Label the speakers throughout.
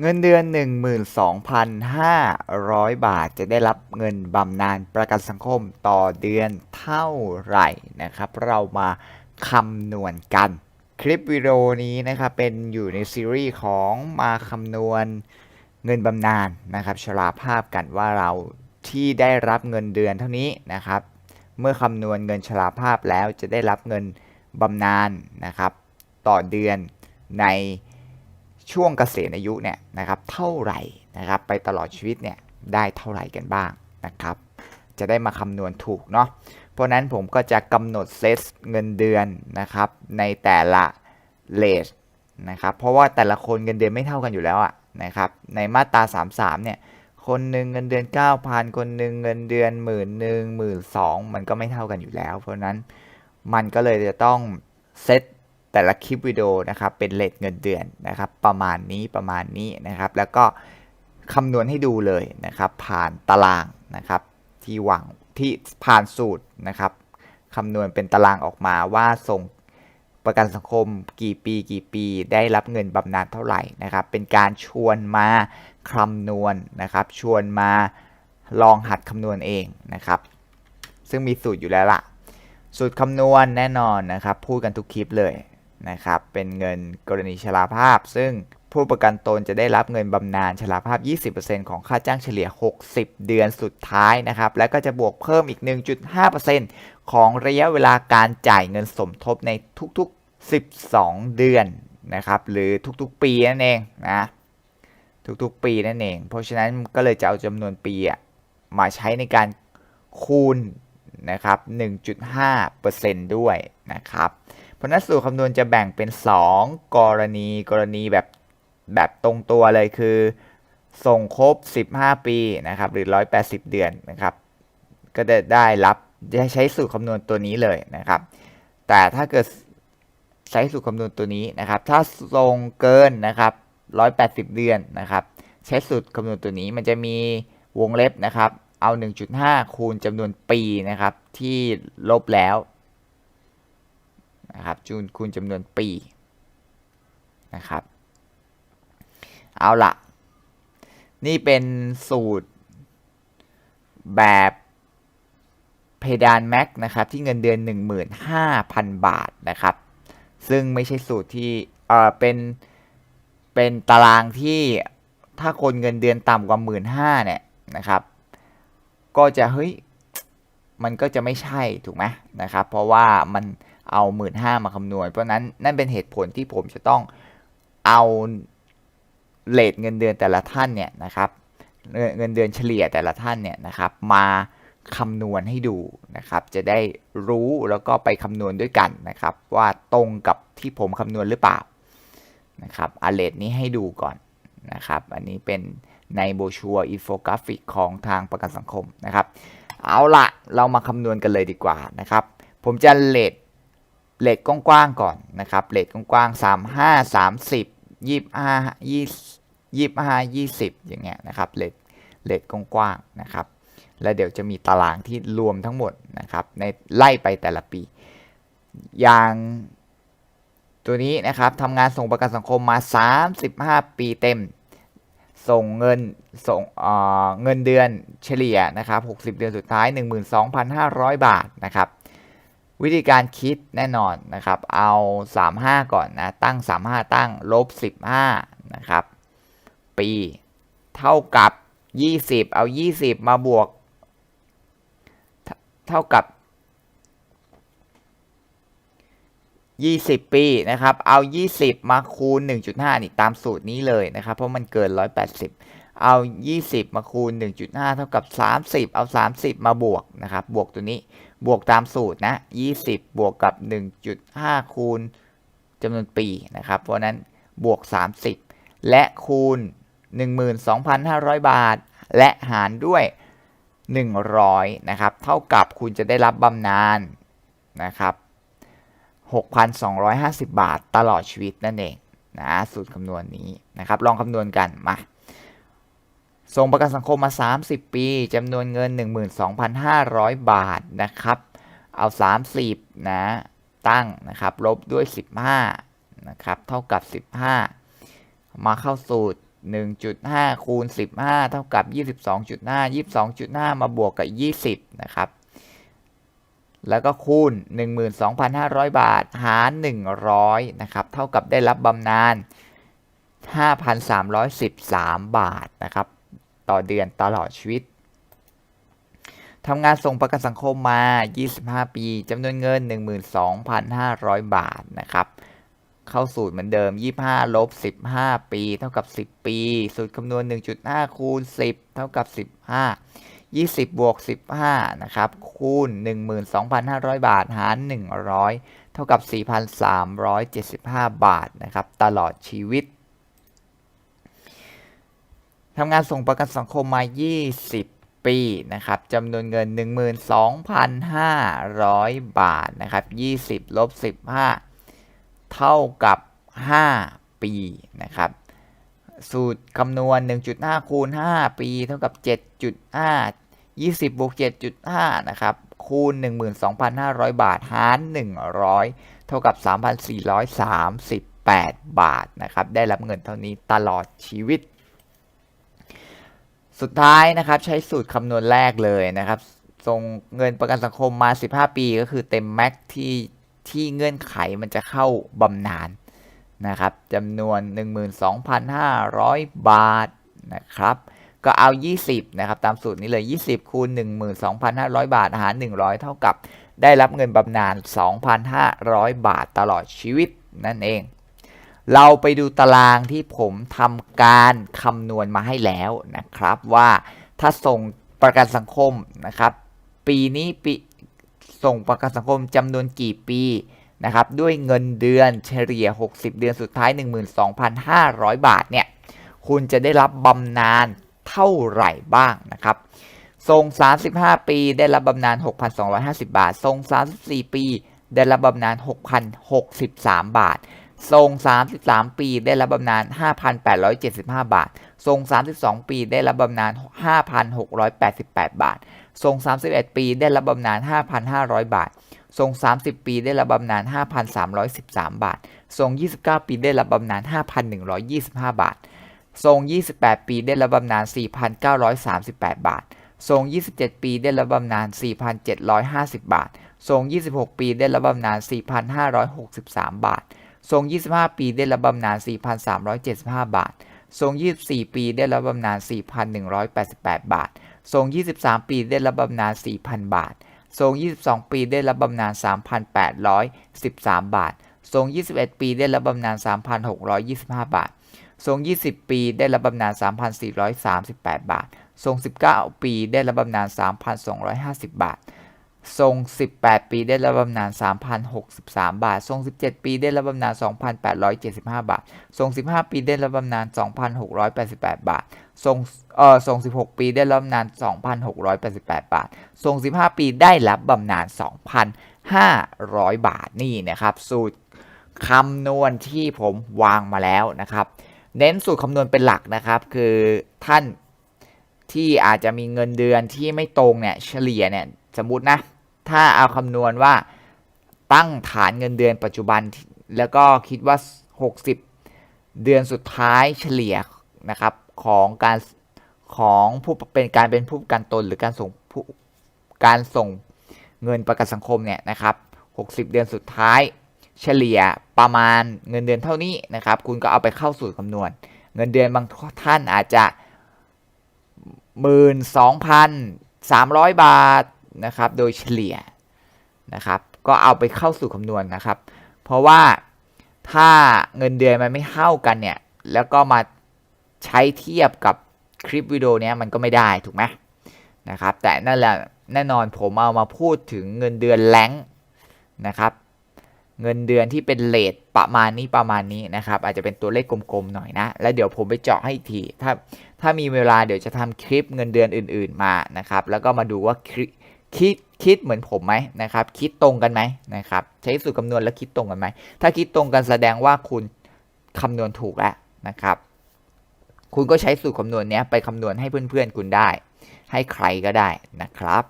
Speaker 1: เงินเดือน 12,500 บาท จะได้รับเงินบำนาญประกันสังคมต่อเดือนเท่าไหร่นะครับ เรามาคำนวณกัน คลิปวิดีโอนี้นะครับเป็นอยู่ในซีรีส์ของมาคำนวณเงินบำนาญนะครับชราภาพกันว่าเราที่ได้รับเงินเดือนเท่านี้นะครับ เมื่อคำนวณเงินชราภาพแล้วจะได้รับเงินบำนาญนะครับ ต่อเดือนใน ช่วงเกษียณอายุเนี่ยนะครับเท่าไหร่นะครับไปตลอดชีวิตเนี่ยได้เท่าไหร่กันบ้างนะครับจะได้มาคำนวณถูกเนาะเพราะนั้นผมก็จะกำหนดเซตเงินเดือนนะครับในแต่ละเลทนะครับเพราะว่าแต่ละคนเงินเดือนไม่เท่ากันอยู่แล้วอะนะครับในมาตรา 33เนี่ยคนหนึ่งเงินเดือน 9,000 คนหนึ่งเงินเดือนหมื่นหนึ่งหมื่นสองมันก็ไม่เท่ากันอยู่แล้ว เพราะนั้นมันก็เลยจะต้องเซต แต่ละคลิปวิดีโอนะครับเป็นเลทเงินเดือนนะครับประมาณนี้ประมาณนี้นะครับ แล้วก็คำนวณให้ดูเลยนะครับ ผ่านตารางนะครับที่วางที่ผ่านสูตรนะครับคำนวณเป็นตารางออกมาว่าส่งประกันสังคมกี่ปีกี่ปี ได้รับเงินบำนาญเท่าไหร่นะครับ เป็นการชวนมาคำนวณนะครับ ชวนมาลองหัดคำนวณเองนะครับ ซึ่งมีสูตรอยู่แล้วล่ะ สูตรคำนวณแน่นอนนะครับ พูดกันทุกคลิปเลย นะครับเป็นเงินกรณีชราภาพ ซึ่งผู้ประกันตนจะได้รับเงินบำนาญชราภาพ 20%ของค่าจ้างเฉลี่ย 60 เดือนสุดท้ายนะครับ แล้วก็จะบวกเพิ่มอีก 1.5%ของระยะเวลาการจ่ายเงินสมทบในทุกๆ 12 เดือนนะครับ หรือทุกๆ ปีนั่นเองนะ ทุกๆ ปีนั่นเอง เพราะฉะนั้นก็เลยจะเอาจำนวนปีอะมาใช้ในการคูณนะครับ 1.5%ด้วยนะครับ เพราะฉะนั้นสูตรคำนวณจะแบ่งเป็น 2 กรณีกรณีแบบแบบตรงตัวเลยคือ ส่งครบ 15 ปีนะครับหรือ 180 เดือนนะครับ ก็จะได้รับจะใช้สูตรคำนวณตัวนี้เลยนะครับ แต่ถ้าเกิดใช้สูตรคำนวณตัวนี้นะครับ ถ้าส่งเกินนะครับ 180 เดือนนะครับ ใช้สูตรคำนวณตัวนี้มันจะมีวงเล็บนะครับ เอา 1.5 คูณจำนวนปีนะครับ ที่ลบแล้ว นะครับจูนคูณจำนวนปีนะครับ เอาละนี่เป็นสูตรแบบเพดานแม็กนะครับที่เงินเดือน 15,000 บาทนะครับ ซึ่งไม่ใช่สูตรที่เออเป็นเป็นตารางที่ถ้าคนเงินเดือนต่ำกว่า 15,000เนี่ยนะครับ ก็จะเฮ้ยมันก็จะไม่ใช่ถูกไหมนะครับ เพราะว่ามัน เอา 15,000มาคำนวณ เพราะนั้นนั่นเป็นเหตุผลที่ผมจะต้องเอาเลทเงินเดือนแต่ละท่านเนี่ยนะครับเงินเดือนเฉลี่ยแต่ละท่านเนี่ยนะครับมาคำนวณให้ดูนะครับ จะได้รู้แล้วก็ไปคำนวณด้วยกันนะครับ ว่าตรงกับที่ผมคำนวณหรือเปล่านะครับอาเลทนี้ให้ดูก่อนนะครับ อันนี้เป็นในโบชัวอินโฟกราฟิกของทางประกันสังคมนะครับ เอาละเรามาคำนวณกันเลยดีกว่านะครับ ผมจะเลท เลทกว้างๆก่อนนะครับเลทกว้างๆสามห้าสามสิบยี่ห้ายี่ยี่ห้ายี่สิบอย่างเงี้ยนะครับเลทเลทกว้างๆนะครับแล้วเดี๋ยวจะมีตารางที่รวมทั้งหมดนะครับในไล่ไปแต่ละปี อย่างตัวนี้นะครับทำงานส่งประกันสังคมมา 35 ปีเต็ม ส่งเงินส่งเเงินเดือนเฉลี่ยนะครับ 60 เดือนสุดท้าย 12,500 บาทนะครับ วิธีการคิดแน่นอนนะครับ เอา 35 ก่อนนะ ตั้ง 35 ตั้ง ลบ 15 นะครับ ปี เท่ากับ 20 เอา 20 มาบวก เท่ากับ 20 ปีนะครับ เอา 20 มาคูณ 1.5 นี่ตามสูตรนี้เลยนะครับ เพราะมันเกิน 180 เอา 20 มาคูณ 1.5 เท่ากับ 30 เอา 30 มาบวกนะครับ บวกตัวนี้ บวกตามสูตรนะ 20 บวกกับ 1.5 คูณจำนวนปีนะครับ เพราะนั้นบวก 30 และคูณ 12,500 บาท และหารด้วย 100 นะครับ เท่ากับคุณจะได้รับบำนาญนะครับ 6,250 บาทตลอดชีวิตนั่นเองนะสูตรคำนวณนนี้นะครับ ลองคำนวณกันมา ส่งประกันสังคมมา 30 ปีจำนวนเงิน 12,500 บาทนะครับ เอา 30 นะ ตั้งนะครับ ลบด้วย 15 นะครับ เท่ากับ 15 มาเข้าสูตร 1.5 คูณ 15 เท่ากับ 22.5 22.5 มาบวกกับ 20 นะครับ แล้วก็คูณ 12,500 บาท หาร 100 นะครับ เท่ากับได้รับบำนาญ5,313 บาทนะครับ ต่อเดือนตลอดชีวิตทำงานส่งประกันสังคมมา 25 ปีจำนวนเงิน 12,500 บาทนะครับ เข้าสูตรเหมือนเดิม 25 ลบ 15 ปี เท่ากับ 10 ปี สูตรคำนวณ 1.5 คูณ 10 เท่ากับ 15 20 บวก 15 นะครับ คูณ 12,500 บาท หาร 100 เท่ากับ 4,375 บาท นะครับ ตลอดชีวิต ทำงานส่งประกันสังคมมา 20 ปีนะครับจำนวนเงิน 12,500 บาทนะครับ 20ลบ15 เท่ากับ 5 ปีนะครับ สูตรคำนวณ 1.5 คูณ 5 ปี เท่ากับ 7.5 20บวก7.5 นะครับ คูณ 12,500 บาท หาร 100 เท่ากับ 3,438 บาท นะครับ ได้รับเงินเท่านี้ตลอดชีวิต สุดท้ายนะครับใช้สูตรคำนวณแรกเลยนะครับส่งเงินประกันสังคมมา 15 ปีก็คือเต็มแม็กที่ที่เงื่อนไขมันจะเข้าบำนาญนะครับจำนวน 12,500 บาทนะครับก็เอา 20 นะครับ ตามสูตรนี้เลย 20 คูณ 12,500 บาท หาร 100 เท่ากับ ได้รับเงินบำนาญ 2,500 บาทตลอดชีวิตนั่นเอง เราไปดูตารางที่ผมทำการคำนวณมาให้แล้วนะครับว่าถ้าส่งประกันสังคมนะครับ ปีนี้ปีส่งประกันสังคมจำนวนกี่ปีนะครับด้วยเงินเดือนเฉลี่ย 60 เดือนสุดท้าย 12,500 บาทเนี่ยคุณจะได้รับบำนาญเท่าไหร่บ้างนะครับทรง 35 ปีได้รับบำนาญ 6,250 บาททรง 34 ปี ได้รับบำนาญ 6,063 บาท ทรง 33 ปีได้รับบำนาญ 5,875 บาท ทรง 32 ปีได้รับบำนาญ 5,688 บาท ทรง 31 ปีได้รับบำนาญ 5,500 บาท ทรง 30 ปีได้รับบำนาญ 5,313 บาท ทรง 29 ปีได้รับบำนาญ 5,125 บาท ทรง 28 ปีได้รับบำนาญ 4,938 บาท ทรง 27 ปีได้รับบำนาญ 4,750 บาท ทรง 26 ปีได้รับบำนาญ 4,563 บาท ทรง 25 ปีได้รับบำนาญ4,375 บาท ทรง 24 ปีได้รับบำนาญ4,188 บาท ทรง 23 ปีได้รับบำนาญ4,000 บาท ทรง 22 ปีได้รับบำนาญ3,813 บาท ทรง 21 ปีได้รับบำนาญ3,625 บาท ทรง 20 ปีได้รับบำนาญ3,438 บาท ทรง 19 ปีได้รับบำนาญ3,250 บาท ทรง 18 ปีได้รับบำนาญ3,063 บาท ทรง 17 ปีได้รับบำนาญ2,875 บาท ทรง 15 ปีได้รับบำนาญ2,688 บาท ทรง เอ่อ ทรง 16 ปีได้รับบำนาญ2,688 บาท ทรง 15 ปีได้รับบำนาญ2,500 บาท นี่นะครับ สูตรคำนวณที่ผมวางมาแล้วนะครับ เน้นสูตรคำนวณเป็นหลักนะครับ คือท่านที่อาจจะมีเงินเดือนที่ไม่ตรงเนี่ย เฉลี่ยเนี่ย สมมตินะ ถ้าเอาคำนวณว่าตั้งฐานเงินเดือนปัจจุบัน แล้วก็คิดว่า 60 เดือนสุดท้ายเฉลี่ยนะครับของการของผู้เป็นการเป็นผู้ประกันตนหรือการส่งผู้การส่งเงินประกันสังคมเนี่ยนะครับ 60 เดือนสุดท้าย เฉลี่ยประมาณเงินเดือนเท่านี้นะครับ คุณก็เอาไปเข้าสูตรคำนวณ เงินเดือนบางท่านอาจจะ 12,300 บาท นะครับ โดยเฉลี่ยนะครับ ก็เอาไปเข้าสู่คำนวณนะครับ เพราะว่าถ้าเงินเดือนมันไม่เท่ากันเนี่ย แล้วก็มาใช้เทียบกับคลิปวิดีโอเนี้ยมันก็ไม่ได้ถูกไหมนะครับ แต่นั่นแหละแน่นอนผมเอามาพูดถึงเงินเดือนแรงนะครับ เงินเดือนที่เป็นเลทประมาณนี้ประมาณนี้นะครับ อาจจะเป็นตัวเลขกลมๆหน่อยนะ แล้วเดี๋ยวผมไปเจาะให้ทีถ้าถ้ามีเวลาเดี๋ยวจะทำคลิปเงินเดือนอื่น ๆมานะครับ แล้วก็มาดูว่าคิด คิดคิดเหมือนผมไหมนะครับ คิดตรงกันไหมนะครับ ใช้สูตรคำนวณแล้วคิดตรงกันไหม ถ้าคิดตรงกันแสดงว่าคุณคำนวณถูกแล้วนะครับ คุณก็ใช้สูตรคำนวณเนี้ยไปคำนวณให้เพื่อนๆคุณได้ ให้ใครก็ได้นะครับ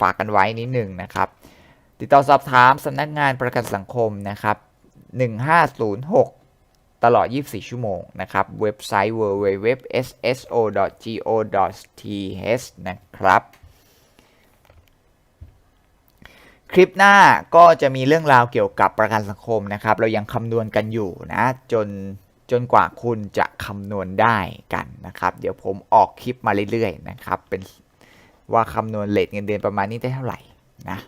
Speaker 1: ฝากกันไว้นิดหนึ่งนะครับ ติดต่อสอบถามสำนักงานประกันสังคมนะครับ 1506 ตลอด 24 ชั่วโมงนะครับ เว็บไซต์ www.sso.go.th นะครับ คลิปหน้าก็จะมีเรื่องราวเกี่ยวกับประกันสังคมนะครับ เรายังคำนวณกันอยู่นะ จนจนกว่าคุณจะคำนวณได้กันนะครับ เดี๋ยวผมออกคลิปมาเรื่อยๆนะครับ เป็นว่าคำนวณเลทเงินเดือนประมาณนี้ได้เท่าไหร่นะ